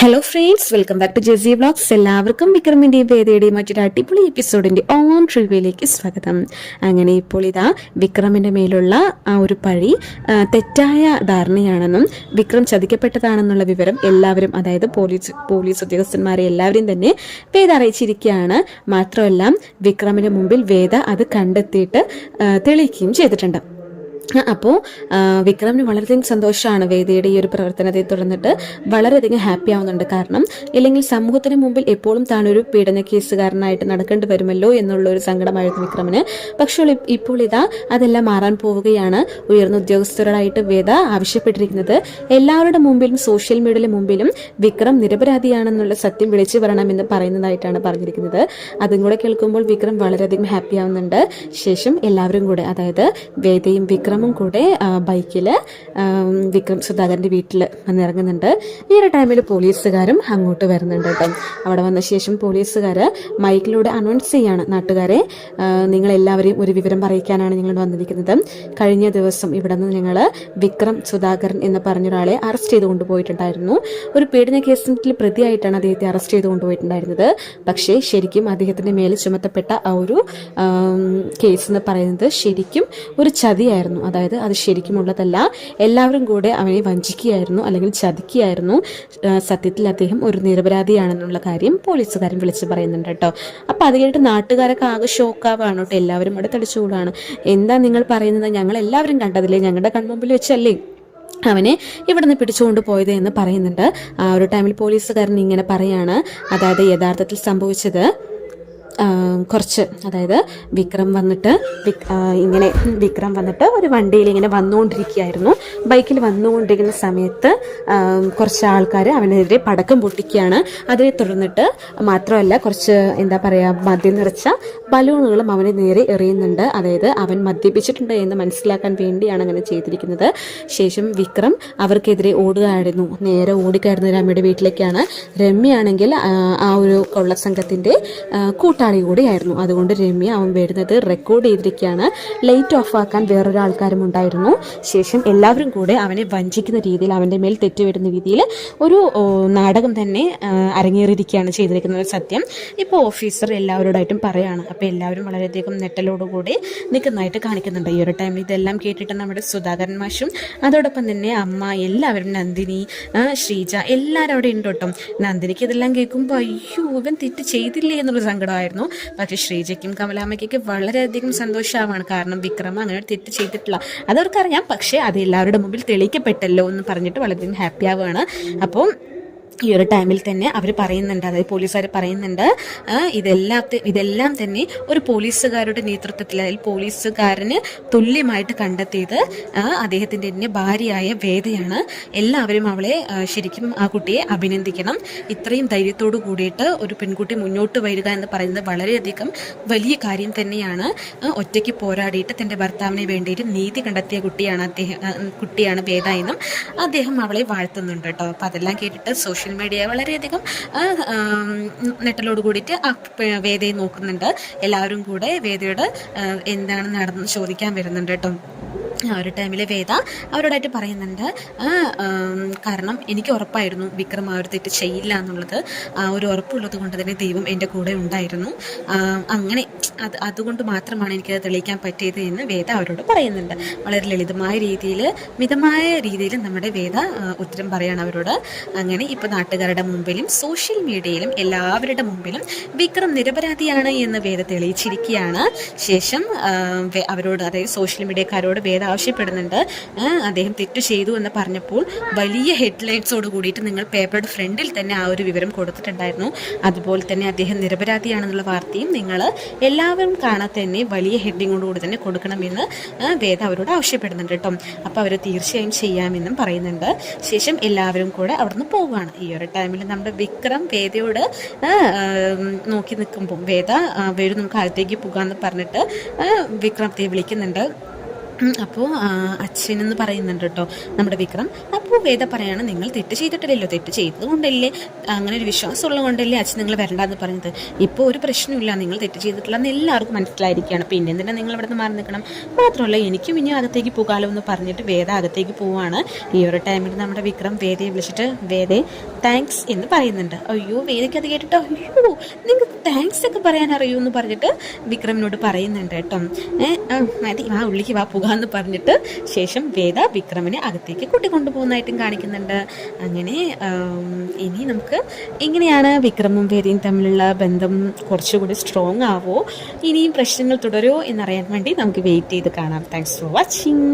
Hello friends welcome back to Jessy vlogs എല്ലാവർക്കും വിക്രമിന്റെയും വേദയുടെയും മറ്റൊരു അടിപൊളി എപ്പിസോഡിന്റെ ഓൺ ട്രിവ്യയിലേക്ക് സ്വാഗതം. അങ്ങനെ ഇപ്പോൾ ഇതാ വിക്രമിന്റെ മേലുള്ള ആ ഒരു പഴി തെറ്റായ ധാരണയാണെന്നും വിക്രം ചതിക്കപ്പെട്ടതാണെന്നുള്ള വിവരം എല്ലാവരും അതായത് പോലീസ് പോലീസ് ഉദ്യോഗസ്ഥന്മാരെ എല്ലാവരും തന്നെ വേദ അറിയിച്ചിരിക്കുകയാണ്. മാത്രമല്ല വിക്രമിന്റെ മുമ്പിൽ വേദ അത് കണ്ടെത്തിയിട്ട് തെളിയിക്കുകയും ചെയ്തിട്ടുണ്ട്. അപ്പോൾ വിക്രമിന് വളരെയധികം സന്തോഷമാണ് വേദിയുടെ ഈ ഒരു പ്രവർത്തനത്തെ തുടർന്നിട്ട് വളരെയധികം ഹാപ്പി ആവുന്നുണ്ട്. കാരണം ഇല്ലെങ്കിൽ സമൂഹത്തിന് മുമ്പിൽ എപ്പോഴും താനൊരു പീഡന കേസുകാരനായിട്ട് നടക്കേണ്ടി വരുമല്ലോ എന്നുള്ള ഒരു സങ്കടമായിരുന്നു വിക്രമിന്. പക്ഷേ ഇപ്പോൾ ഇതാ അതെല്ലാം മാറാൻ പോവുകയാണ് ഉയർന്ന ഉദ്യോഗസ്ഥരോടായിട്ട് വേദ ആവശ്യപ്പെട്ടിരിക്കുന്നത്. എല്ലാവരുടെ മുമ്പിലും സോഷ്യൽ മീഡിയയിലെ മുമ്പിലും വിക്രം നിരപരാധിയാണെന്നുള്ള സത്യം വിളിച്ചു പറയണമെന്ന് പറയുന്നതായിട്ടാണ് പറഞ്ഞിരിക്കുന്നത്. അതും കൂടെ കേൾക്കുമ്പോൾ വിക്രം വളരെയധികം ഹാപ്പി ആവുന്നുണ്ട്. ശേഷം എല്ലാവരും കൂടെ അതായത് വേദയും വിക്രമും കൂടെ ബൈക്കിൽ വിക്രം സുധാകരന്റെ വീട്ടിൽ വന്നിറങ്ങുന്നുണ്ട്. ഈ ഒരു ടൈമിൽ പോലീസുകാരും അങ്ങോട്ട് വരുന്നുണ്ട് കേട്ടോ. അവിടെ വന്ന ശേഷം പോലീസുകാർ മൈക്കിലൂടെ അനൗൺസ് ചെയ്യാണ് നാട്ടുകാരെ നിങ്ങളെല്ലാവരെയും ഒരു വിവരം പറയിക്കാനാണ് ഞങ്ങൾ വന്നിരിക്കുന്നത്. കഴിഞ്ഞ ദിവസം ഇവിടെ നിന്ന് ഞങ്ങൾ വിക്രം സുധാകരൻ എന്ന് പറഞ്ഞൊരാളെ അറസ്റ്റ് ചെയ്ത് കൊണ്ടുപോയിട്ടുണ്ടായിരുന്നു. ഒരു പീഡന കേസിൽ പ്രതിയായിട്ടാണ് അദ്ദേഹത്തെ അറസ്റ്റ് ചെയ്ത് കൊണ്ടുപോയിട്ടുണ്ടായിരുന്നത്. പക്ഷേ ശരിക്കും അദ്ദേഹത്തിന്റെ മേൽ ചുമത്തപ്പെട്ട ആ ഒരു കേസ് എന്ന് പറയുന്നത് ശരിക്കും ഒരു ചതിയായിരുന്നു. അതായത് അത് ശരിക്കുമുള്ളതല്ല എല്ലാവരും കൂടെ അവനെ വഞ്ചിക്കുകയായിരുന്നു അല്ലെങ്കിൽ ചതിക്കുകയായിരുന്നു. സത്യത്തിൽ അദ്ദേഹം ഒരു നിരപരാധിയാണെന്നുള്ള കാര്യം പോലീസുകാരൻ വിളിച്ച് പറയുന്നുണ്ട് കേട്ടോ. അപ്പം അത് കഴിഞ്ഞിട്ട് നാട്ടുകാരൊക്കെ ആകെ ഷോക്കാവാണ് കേട്ടോ. എല്ലാവരും അവിടെ തടിച്ചുകൂടാണ്. എന്താ നിങ്ങൾ പറയുന്നത്? ഞങ്ങൾ എല്ലാവരും കണ്ടതില്ലേ? ഞങ്ങളുടെ കൺമുമ്പിൽ വെച്ചല്ലേ? അവനെ ഇവിടുന്ന് പിടിച്ചുകൊണ്ട് പോയത് എന്ന് പറയുന്നുണ്ട്. ആ ഒരു ടൈമിൽ പോലീസുകാരൻ ഇങ്ങനെ പറയാണ്. അതായത് യഥാർത്ഥത്തിൽ സംഭവിച്ചത് കുറച്ച് അതായത് വിക്രം വന്നിട്ട് ഇങ്ങനെ വിക്രം വന്നിട്ട് ഒരു വണ്ടിയിൽ ഇങ്ങനെ വന്നുകൊണ്ടിരിക്കുകയായിരുന്നു. ബൈക്കിൽ വന്നുകൊണ്ടിരിക്കുന്ന സമയത്ത് കുറച്ച് ആൾക്കാർ അവനെതിരെ പടക്കം പൊട്ടിക്കുകയാണ്. അതിനെ തുടർന്നിട്ട് മാത്രമല്ല കുറച്ച് എന്താ പറയുക മദ്യം നിറച്ച ബലൂണുകളും അവനെ നേരെ എറിയുന്നുണ്ട്. അതായത് അവൻ മദ്യപിച്ചിട്ടുണ്ട് എന്ന് മനസ്സിലാക്കാൻ വേണ്ടിയാണ് അങ്ങനെ ചെയ്തിരിക്കുന്നത്. ശേഷം വിക്രം അവർക്കെതിരെ ഓടുകയായിരുന്നു. നേരെ ഓടിക്കായിരുന്നു രമ്യയുടെ വീട്ടിലേക്കാണ്. രമ്യയാണെങ്കിൽ ആ, ഒരു കൊള്ളസംഘത്തിന്റെ കൂട്ടാളി കൂടിയായിരുന്നു. അതുകൊണ്ട് രമ്യ അവൻ വരുന്നത് റെക്കോർഡ് ചെയ്തിരിക്കുകയാണ് ലൈറ്റ് ഓഫ് ആക്കാൻ വേറൊരു ആൾക്കാരും ഉണ്ടായിരുന്നു. ശേഷം എല്ലാവരും കൂടെ അവനെ വഞ്ചിക്കുന്ന രീതിയിൽ അവന്റെ മേൽ തെറ്റുവരുന്ന രീതിയിൽ ഒരു നാടകം തന്നെ അരങ്ങേറിയിരിക്കുകയാണ് ചെയ്തിരിക്കുന്നത് സത്യം. ഇപ്പോൾ ഓഫീസർ എല്ലാവരോടായിട്ടും പറയാണ്. അപ്പോൾ എല്ലാവരും വളരെയധികം നെട്ടലോടുകൂടി നിൽക്കുന്നതായിട്ട് കാണിക്കുന്നുണ്ട്. ഈ ഒരു ടൈമിൽ ഇതെല്ലാം കേട്ടിട്ട് നമ്മുടെ സുധാകരൻ മാഷും അതോടൊപ്പം തന്നെ അമ്മ എല്ലാവരും നന്ദിനി ശ്രീജ എല്ലാവരും അവിടെ ഉണ്ട് കേട്ടോ നന്ദിനിക്ക് ഇതെല്ലാം കേൾക്കുമ്പോൾ അയ്യോ ഇവൻ തെറ്റ് ചെയ്തില്ലേ എന്നുള്ള സങ്കടമായിരുന്നു. പക്ഷേ ശ്രീജയ്ക്കും കമലാമ്മയ്ക്കൊക്കെ വളരെയധികം സന്തോഷമാവാണ്. കാരണം വിക്രമ അങ്ങനെ തെറ്റ് ചെയ്തിട്ടില്ല. അതവർക്കറിയാം. പക്ഷേ അത് എല്ലാവരുടെ മുമ്പിൽ തെളിയിക്കപ്പെട്ടല്ലോ എന്ന് പറഞ്ഞിട്ട് വളരെയധികം ഹാപ്പി ആവുകയാണ്. അപ്പോൾ ഈ ഒരു ടൈമിൽ തന്നെ അവർ പറയുന്നുണ്ട് അതായത് പോലീസുകാർ പറയുന്നുണ്ട് ഇതെല്ലാം ഇതെല്ലാം തന്നെ ഒരു പോലീസുകാരുടെ നേതൃത്വത്തിൽ അതായത് പോലീസുകാരന് തുല്യമായിട്ട് കണ്ടെത്തിയത് അദ്ദേഹത്തിന്റെ തന്നെ ഭാര്യയായ വേദയാണ്. എല്ലാവരും അവളെ ശരിക്കും ആ കുട്ടിയെ അഭിനന്ദിക്കണം. ഇത്രയും ധൈര്യത്തോടു കൂടിയിട്ട് ഒരു പെൺകുട്ടി മുന്നോട്ട് വരിക എന്ന് പറയുന്നത് വളരെയധികം വലിയ കാര്യം തന്നെയാണ്. ഒറ്റയ്ക്ക് പോരാടിയിട്ട് തന്റെ ഭർത്താവിനെ വേണ്ടിയിട്ട് നീതി കണ്ടെത്തിയ കുട്ടിയാണ് അദ്ദേഹം കുട്ടിയാണ് വേദ എന്നും അദ്ദേഹം അവളെ വാഴ്ത്തുന്നുണ്ട് കേട്ടോ. അപ്പം അതെല്ലാം കേട്ടിട്ട് സോഷ്യൽ മീഡിയ വളരെയധികം നെട്ടലോട് കൂടിയിട്ട് ആ വേദയെ നോക്കുന്നുണ്ട്. എല്ലാവരും കൂടെ വേദയോട് എന്താണ് നടന്ന് ചോദിക്കാൻ വരുന്നുണ്ട് കേട്ടോ. ആ ഒരു ടൈമിൽ വേദ അവരോടായിട്ട് പറയുന്നുണ്ട് കാരണം എനിക്ക് ഉറപ്പായിരുന്നു വിക്രം ആ ഒരു തെറ്റ് ചെയ്യില്ല എന്നുള്ളത്. ആ ഒരു ഉറപ്പുള്ളത് കൊണ്ട് തന്നെ ദൈവം എന്റെ കൂടെ ഉണ്ടായിരുന്നു. അങ്ങനെ അത് അതുകൊണ്ട് മാത്രമാണ് എനിക്കത് തെളിയിക്കാൻ പറ്റിയത് എന്ന് വേദ അവരോട് പറയുന്നുണ്ട്. വളരെ ലളിതമായ രീതിയിൽ മിതമായ രീതിയിൽ നമ്മുടെ വേദ ഉത്തരം പറയാണ് അവരോട്. അങ്ങനെ ഇപ്പോൾ നാട്ടുകാരുടെ മുമ്പിലും സോഷ്യൽ മീഡിയയിലും എല്ലാവരുടെ മുമ്പിലും വിക്രം നിരപരാധിയാണ് എന്ന് വേദ തെളിയിച്ചിരിക്കുകയാണ്. ശേഷം അവരോട് അതായത് സോഷ്യൽ മീഡിയക്കാരോട് വേദ ആവശ്യപ്പെടുന്നുണ്ട്. അദ്ദേഹം തെറ്റു ചെയ്തു എന്ന് പറഞ്ഞപ്പോൾ വലിയ ഹെഡ്ലൈറ്റ്സോട് കൂടിയിട്ട് നിങ്ങൾ പേപ്പറുടെ ഫ്രണ്ടിൽ തന്നെ ആ ഒരു വിവരം കൊടുത്തിട്ടുണ്ടായിരുന്നു. അതുപോലെ തന്നെ അദ്ദേഹം നിരപരാധിയാണെന്നുള്ള വാർത്തയും നിങ്ങൾ എല്ലാവരും കാണാൻ തന്നെ വലിയ ഹെഡിങ്ങോടുകൂടി തന്നെ കൊടുക്കണമെന്ന് വേദ അവരോട് ആവശ്യപ്പെടുന്നുണ്ട് കേട്ടോ. അപ്പോൾ അവർ തീർച്ചയായും ചെയ്യാമെന്നും പറയുന്നുണ്ട്. ശേഷം എല്ലാവരും കൂടെ അവിടുന്ന് പോവുകയാണ്. ഈ ഒരു ടൈമിൽ നമ്മുടെ വിക്രം വേദയോട് നോക്കി നിൽക്കുമ്പോൾ വേദ വരും നമുക്ക് അകത്തേക്ക് പോകാമെന്ന് പറഞ്ഞിട്ട് വിക്രം വിക്രമത്തെ വിളിക്കുന്നുണ്ട്. അപ്പോൾ അച്ഛനെന്ന് പറയുന്നുണ്ട് കേട്ടോ നമ്മുടെ വിക്രം. അപ്പോൾ വേദ പറയാണ് നിങ്ങൾ തെറ്റ് ചെയ്തിട്ടില്ലല്ലോ തെറ്റ് ചെയ്തത് കൊണ്ടല്ലേ? അങ്ങനെ ഒരു വിശ്വാസം ഉള്ളത് കൊണ്ടല്ലേ അച്ഛൻ നിങ്ങൾ വരണ്ടെന്ന് പറയുന്നത് ഇപ്പോൾ ഒരു പ്രശ്നമില്ല നിങ്ങൾ തെറ്റ് ചെയ്തിട്ടില്ല എന്ന് എല്ലാവർക്കും മനസ്സിലായിരിക്കുകയാണ്. പിന്നെ എന്തിനാ നിങ്ങൾ ഇവിടെ നിന്ന് മാറി നിൽക്കണം? മാത്രമല്ല എനിക്കും ഇനി അകത്തേക്ക് പോകാലോ എന്ന് പറഞ്ഞിട്ട് വേദ അകത്തേക്ക് പോവാണ്. ഈ ഒരു ടൈമിൽ നമ്മുടെ വിക്രം വേദയെ വിളിച്ചിട്ട് വേദേ താങ്ക്സ് എന്ന് പറയുന്നുണ്ട്. അയ്യോ വേദയ്ക്ക് അത് കേട്ടിട്ട്? അയ്യോ നിങ്ങൾക്ക് താങ്ക്സ് ഒക്കെ പറയാൻ അറിയൂ എന്ന് പറഞ്ഞിട്ട് വിക്രമിനോട് പറയുന്നുണ്ട് കേട്ടോ. ഏഹ് മതി വാ ഉള്ളിക്ക് വാ പോകാന്ന് പറഞ്ഞിട്ട് ശേഷം വേദ വിക്രമിനെ അകത്തേക്ക് കൂട്ടിക്കൊണ്ടുപോകുന്നതായിട്ടും കാണിക്കുന്നുണ്ട്. അങ്ങനെ ഇനി നമുക്ക് എങ്ങനെയാണ് വിക്രമും വേദയും തമ്മിലുള്ള ബന്ധം കുറച്ചുകൂടി സ്ട്രോങ് ആവോ? ഇനിയും പ്രശ്നങ്ങൾ തുടരുമോ എന്നറിയാൻ വേണ്ടി നമുക്ക് വെയിറ്റ് ചെയ്ത് കാണാം. Thanks for watching